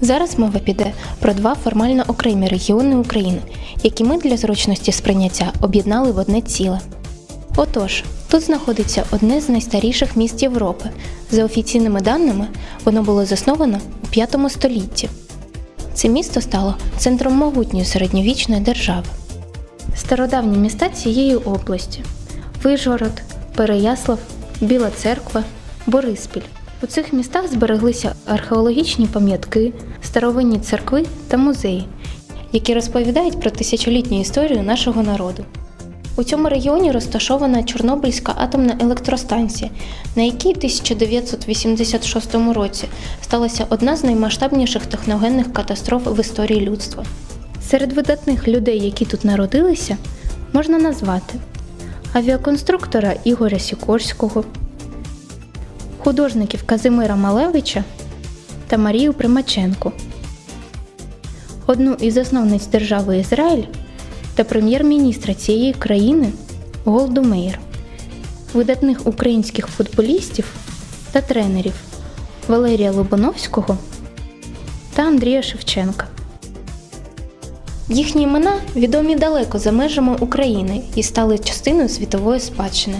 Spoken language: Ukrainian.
Зараз мова піде про два формально окремі регіони України, які ми для зручності сприйняття об'єднали в одне ціле. Отож, тут знаходиться одне з найстаріших міст Європи. За офіційними даними, воно було засновано у 5 столітті. Це місто стало центром могутньої середньовічної держави. Стародавні міста цієї області Вижгород, Переяслав, Біла Церква, Бориспіль. У цих містах збереглися археологічні пам'ятки, старовинні церкви та музеї, які розповідають про тисячолітню історію нашого народу. У цьому регіоні розташована Чорнобильська атомна електростанція, на якій в 1986 році сталася одна з наймасштабніших техногенних катастроф в історії людства. Серед видатних людей, які тут народилися, можна назвати авіаконструктора Ігоря Сікорського, художників Казимира Малевича та Марію Примаченко, одну із засновниць держави Ізраїль та прем'єр-міністра цієї країни Голду Меїр, видатних українських футболістів та тренерів Валерія Лобановського та Андрія Шевченка. Їхні імена відомі далеко за межами України і стали частиною світової спадщини.